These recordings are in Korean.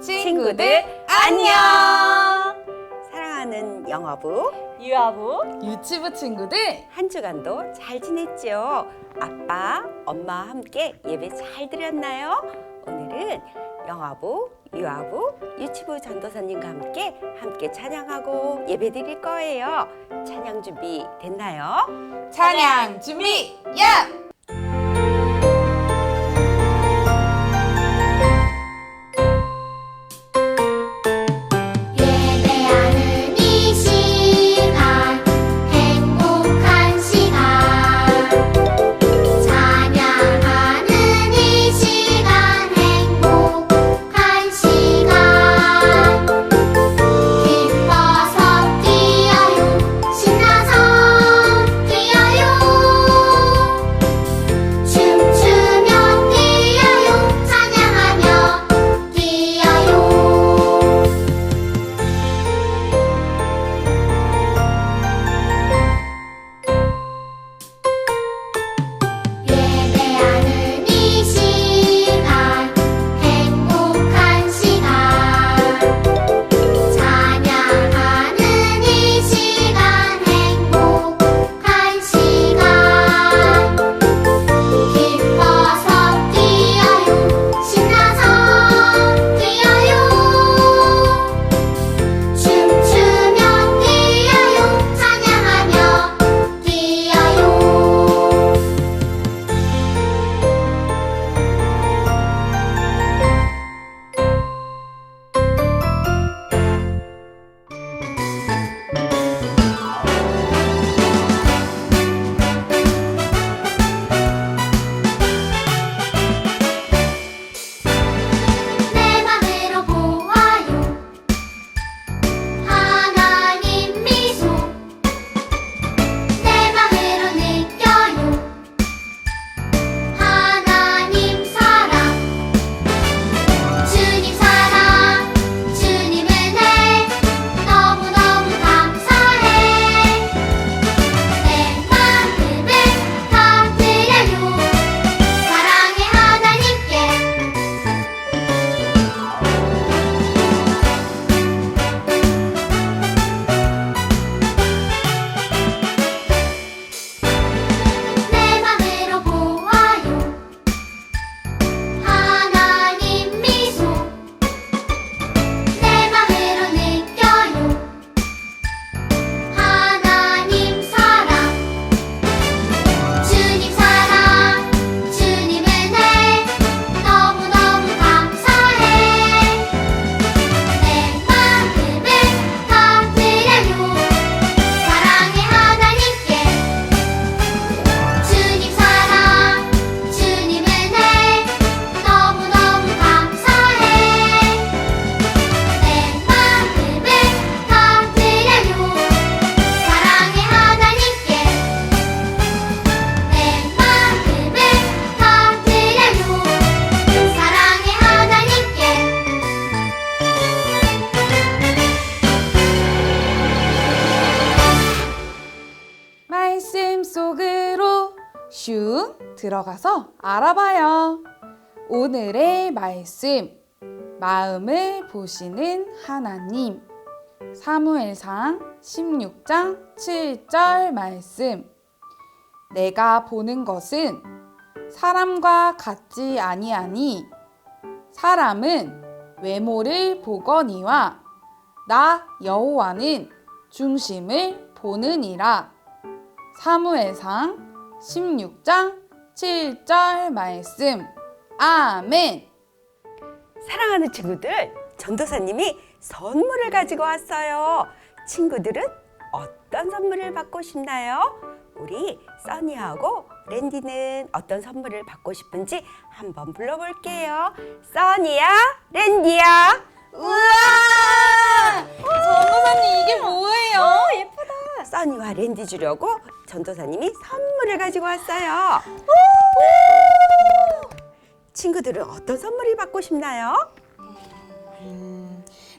친구들 안녕! 사랑하는 영어부 유아부 유치부 친구들 한 주간도 잘 지냈죠? 아빠, 엄마와 함께 예배 잘 드렸나요? 오늘은 영화부, 유아부, 유치부 전도사님과 함께 함께 찬양하고 예배 드릴 거예요. 찬양 준비 됐나요? 찬양 준비 야! 들어가서 알아봐요. 오늘의 말씀 마음을 보시는 하나님. 사무엘상 16장 7절 말씀. 내가 보는 것은 사람과 같지 아니하니 사람은 외모를 보거니와 나 여호와는 중심을 보느니라. 사무엘상 16장 7절 말씀 아멘 사랑하는 친구들, 전도사님이 선물을 가지고 왔어요. 친구들은 어떤 선물을 받고 싶나요? 우리 써니하고 랜디는 어떤 선물을 받고 싶은지 한번 불러볼게요. 써니야, 랜디야. 우와 전도사님 이게 뭐예요? 예쁘다. 써니와 랜디 주려고 전도사님이 선물을 가지고 왔어요. 친구들은 어떤 선물이 받고 싶나요?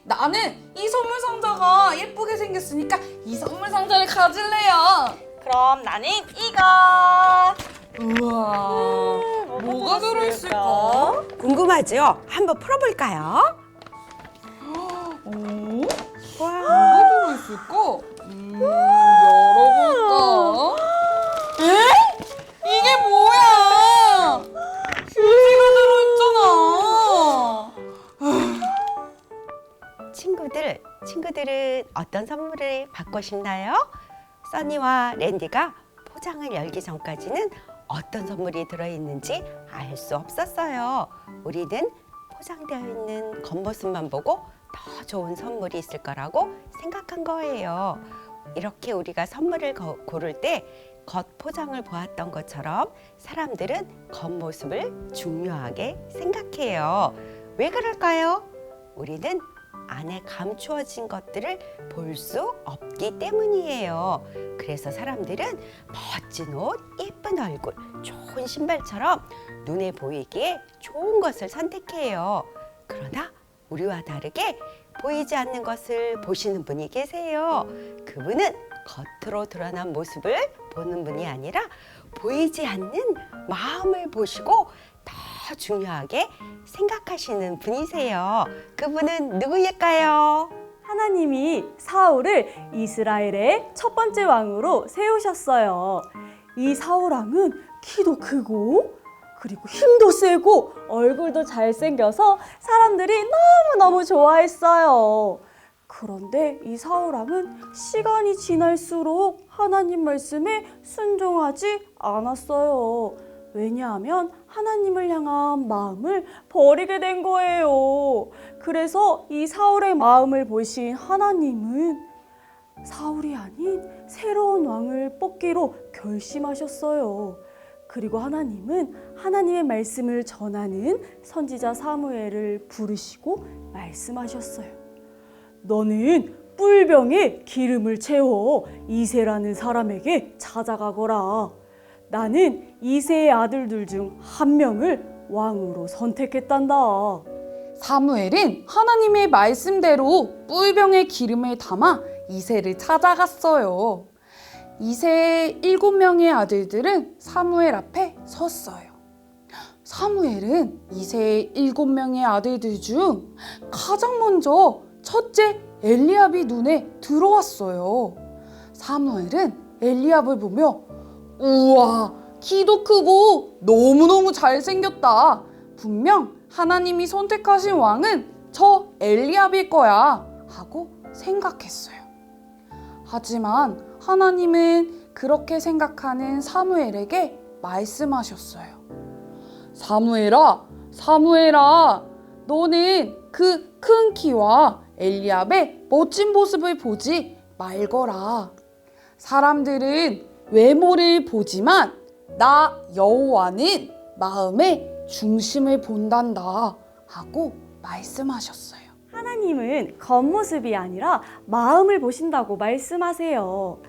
나는 이 선물 상자가 예쁘게 생겼으니까 이 선물 상자를 가질래요 그럼 나는 이거 우와 뭐가 들어있을까? 궁금하죠? 한번 풀어볼까요? 오? 와. 뭐가 들어있을까? 음, 열어볼까? 에? 친구들, 친구들은 어떤 선물을 받고 싶나요? 써니와 랜디가 포장을 열기 전까지는 어떤 선물이 들어있는지 알 수 없었어요. 우리는 포장되어 있는 겉모습만 보고 더 좋은 선물이 있을 거라고 생각한 거예요. 이렇게 우리가 선물을 거- 고를 때 겉포장을 보았던 것처럼 사람들은 겉모습을 중요하게 생각해요. 왜 그럴까요? 우리는 안에 감추어진 것들을 볼 수 없기 때문이에요. 그래서 사람들은 멋진 옷, 예쁜 얼굴, 좋은 신발처럼 눈에 보이기에 좋은 것을 선택해요. 그러나 우리와 다르게 보이지 않는 것을 보시는 분이 계세요. 그분은 겉으로 드러난 모습을 보는 분이 아니라 보이지 않는 마음을 보시고 더 중요하게 생각하시는 분이세요. 그분은 누구일까요? 하나님이 사울을 이스라엘의 첫 번째 왕으로 세우셨어요. 이 사울 왕은 키도 크고 그리고 힘도 세고 얼굴도 잘생겨서 사람들이 너무너무 좋아했어요. 그런데 이 사울 왕은 시간이 지날수록 하나님 말씀에 순종하지 않았어요. 왜냐하면 하나님을 향한 마음을 버리게 된 거예요. 그래서 이 사울의 마음을 보신 하나님은 사울이 아닌 새로운 왕을 뽑기로 결심하셨어요. 그리고 하나님은 하나님의 말씀을 전하는 선지자 사무엘을 부르시고 말씀하셨어요. 너는 뿔병에 기름을 채워 이세라는 사람에게 찾아가거라. 나는 이세의 아들들 중 한 명을 왕으로 선택했단다. 사무엘은 하나님의 말씀대로 뿔병에 기름을 담아 이세를 찾아갔어요. 이세의 일곱 명의 아들들은 사무엘 앞에 섰어요. 사무엘은 이세의 일곱 명의 아들들 중 가장 먼저 첫째 엘리압이 눈에 들어왔어요. 사무엘은 엘리압을 보며 우와 키도 크고 너무너무 잘생겼다. 분명 하나님이 선택하신 왕은 저 엘리압일 거야 하고 생각했어요. 하지만 하나님은 그렇게 생각하는 사무엘에게 말씀하셨어요. 사무엘아, 사무엘아, 너는 그 큰 키와 엘리압의 멋진 모습을 보지 말거라. 사람들은 외모를 보지만 나 여호와는 마음의 중심을 본단다 하고 말씀하셨어요. 하나님은 겉모습이 아니라 마음을 보신다고 말씀하세요.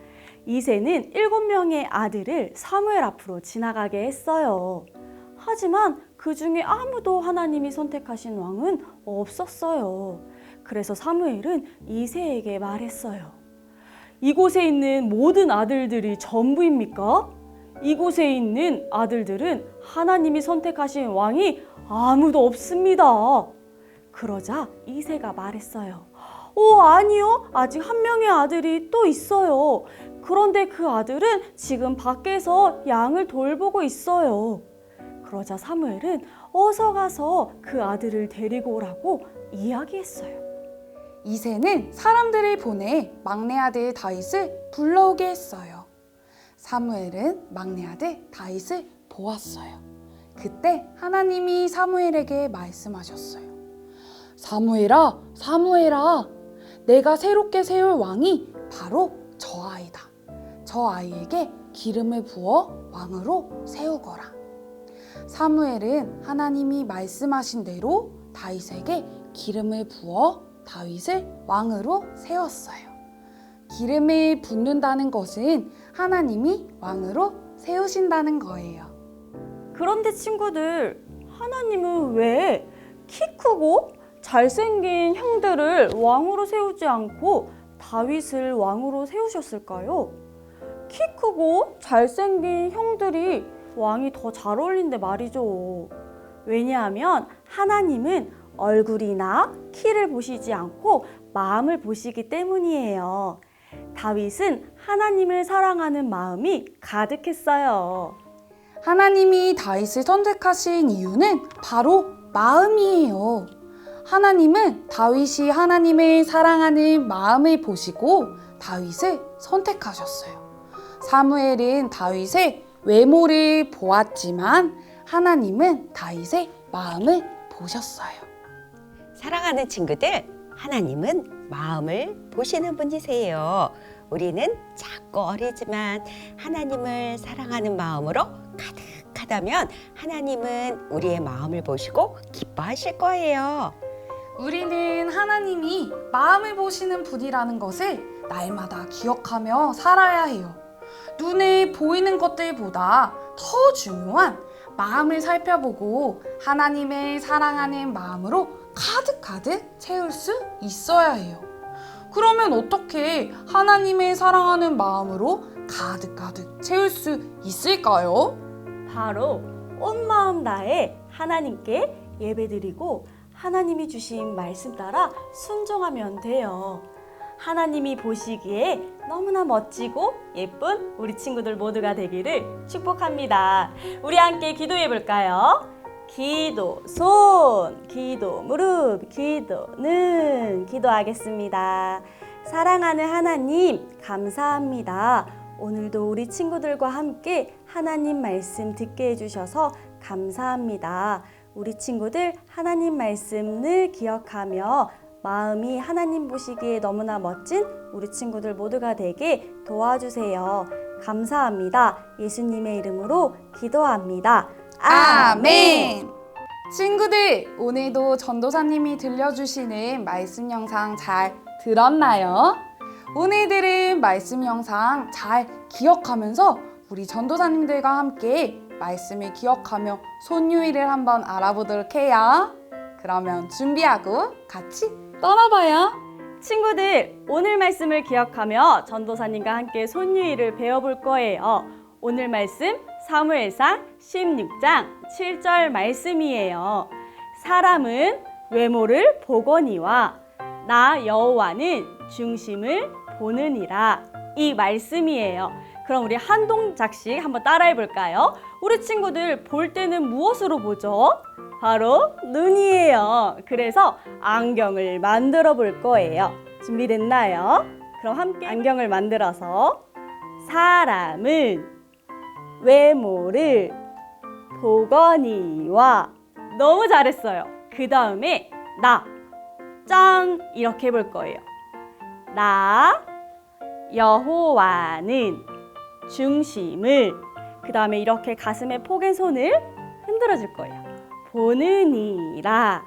이세는 일곱 명의 아들을 사무엘 앞으로 지나가게 했어요. 하지만 그 중에 아무도 하나님이 선택하신 왕은 없었어요. 그래서 사무엘은 이세에게 말했어요. 이곳에 있는 모든 아들들이 전부입니까? 이곳에 있는 아들들은 하나님이 선택하신 왕이 아무도 없습니다. 그러자 이세가 말했어요. 오, 아니요. 아직 한 명의 아들이 또 있어요. 그런데 그 아들은 지금 밖에서 양을 돌보고 있어요. 그러자 사무엘은 어서 가서 그 아들을 데리고 오라고 이야기했어요. 이세는 사람들을 보내 막내 아들 다윗을 불러오게 했어요. 사무엘은 막내 아들 다윗을 보았어요. 그때 하나님이 사무엘에게 말씀하셨어요. 사무엘아, 사무엘아, 내가 새롭게 세울 왕이 바로 저 아이다. 저 아이에게 기름을 부어 왕으로 세우거라. 사무엘은 하나님이 말씀하신 대로 다윗에게 기름을 부어 다윗을 왕으로 세웠어요. 기름을 붓는다는 것은 하나님이 왕으로 세우신다는 거예요. 그런데 친구들, 하나님은 왜 키 크고 잘생긴 형들을 왕으로 세우지 않고 다윗을 왕으로 세우셨을까요? 키 크고 잘생긴 형들이 왕이 더 잘 어울린데 말이죠. 왜냐하면 하나님은 얼굴이나 키를 보시지 않고 마음을 보시기 때문이에요. 다윗은 하나님을 사랑하는 마음이 가득했어요. 하나님이 다윗을 선택하신 이유는 바로 마음이에요. 하나님은 다윗이 하나님을 사랑하는 마음을 보시고 다윗을 선택하셨어요. 사무엘은 다윗의 외모를 보았지만 하나님은 다윗의 마음을 보셨어요. 사랑하는 친구들, 하나님은 마음을 보시는 분이세요. 우리는 작고 어리지만 하나님을 사랑하는 마음으로 가득하다면 하나님은 우리의 마음을 보시고 기뻐하실 거예요. 우리는 하나님이 마음을 보시는 분이라는 것을 날마다 기억하며 살아야 해요. 눈에 보이는 것들보다 더 중요한 마음을 살펴보고 하나님을 사랑하는 마음으로 가득가득 채울 수 있어야 해요. 그러면 어떻게 하나님을 사랑하는 마음으로 가득가득 채울 수 있을까요? 바로 온 마음 다해 하나님께 예배드리고 하나님이 주신 말씀 따라 순종하면 돼요. 하나님이 보시기에 너무나 멋지고 예쁜 우리 친구들 모두가 되기를 축복합니다. 우리 함께 기도해 볼까요? 기도 손, 기도 무릎, 기도는 기도하겠습니다. 사랑하는 하나님, 감사합니다. 오늘도 우리 친구들과 함께 하나님 말씀 듣게 해주셔서 감사합니다. 우리 친구들 하나님 말씀 늘 기억하며 마음이 하나님 보시기에 너무나 멋진 우리 친구들 모두가 되게 도와주세요. 감사합니다. 예수님의 이름으로 기도합니다. 아멘. 친구들, 오늘도 전도사님이 들려주시는 말씀 영상 잘 들었나요? 오늘 들은 말씀 영상 잘 기억하면서 우리 전도사님들과 함께 말씀을 기억하며 손유일을 한번 알아보도록 해요. 그러면 준비하고 같이 떠나봐요. 친구들, 오늘 말씀을 기억하며 전도사님과 함께 손유일을 배워볼 거예요. 오늘 말씀 사무엘상 16장 7절 말씀이에요. 사람은 외모를 보거니와 나 여호와는 중심을 보느니라. 이 말씀이에요. 그럼 우리 한 동작씩 한번 따라해 볼까요? 우리 친구들 볼 때는 무엇으로 보죠? 바로 눈이에요. 그래서 안경을 만들어 볼 거예요. 준비됐나요? 그럼 함께 안경을 만들어서 사람은 외모를 보거니와 너무 잘했어요. 그 다음에 나, 짱 이렇게 해볼 거예요. 나 여호와는 중심을 그 다음에 이렇게 가슴에 포갠 손을 흔들어 줄 거예요. 보느니라.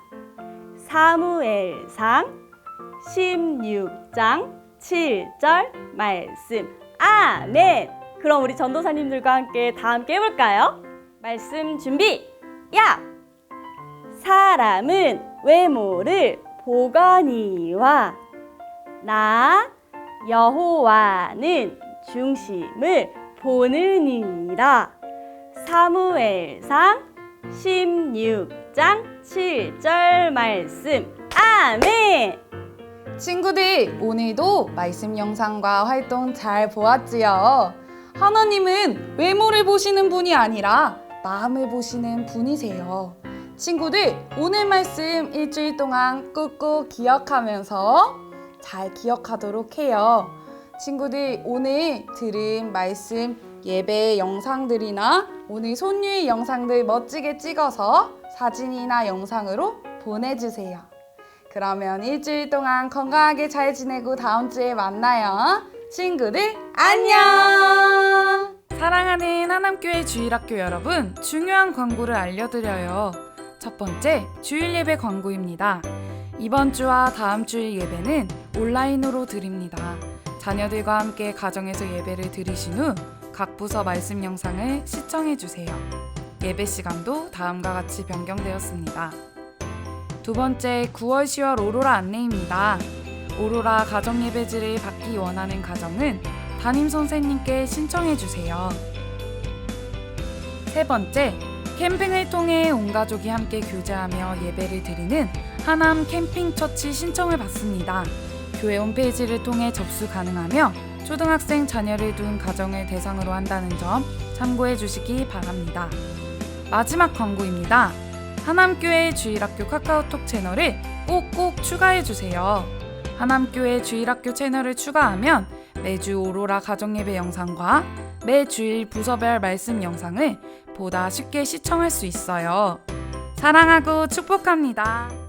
사무엘상 16장 7절 말씀. 아멘. 그럼 우리 전도사님들과 함께 다 함께 해볼까요? 말씀 준비. 야! 사람은 외모를 보거니와 나 여호와는 중심을 보느니라. 사무엘상 16장 7절 말씀 아멘 친구들, 오늘도 말씀 영상과 활동 잘 보았지요? 하나님은 외모를 보시는 분이 아니라 마음을 보시는 분이세요. 친구들, 오늘 말씀 일주일 동안 꾹꾹 기억하면서 잘 기억하도록 해요. 친구들, 오늘 들은 말씀 예배 영상들이나 오늘 손유의 영상들 멋지게 찍어서 사진이나 영상으로 보내주세요. 그러면 일주일 동안 건강하게 잘 지내고 다음 주에 만나요. 친구들 안녕! 사랑하는 하남교회 주일학교 여러분, 중요한 광고를 알려드려요. 첫 번째, 주일 예배 광고입니다. 이번 주와 다음 주일 예배는 온라인으로 드립니다. 자녀들과 함께 가정에서 예배를 드리신 후 각 부서 말씀 영상을 시청해 주세요. 예배 시간도 다음과 같이 변경되었습니다. 두 번째 9월 10월 오로라 안내입니다. 오로라 가정 예배지를 받기 원하는 가정은 담임 선생님께 신청해 주세요. 세 번째 캠핑을 통해 온 가족이 함께 교제하며 예배를 드리는 하남 캠핑 처치 신청을 받습니다. 교회 홈페이지를 통해 접수 가능하며 초등학생 자녀를 둔 가정을 대상으로 한다는 점 참고해 주시기 바랍니다. 마지막 광고입니다. 하남교회 주일학교 카카오톡 채널을 꼭꼭 추가해 주세요. 하남교회 주일학교 채널을 추가하면 매주 오로라 가정예배 영상과 매 주일 부서별 말씀 영상을 보다 쉽게 시청할 수 있어요. 사랑하고 축복합니다.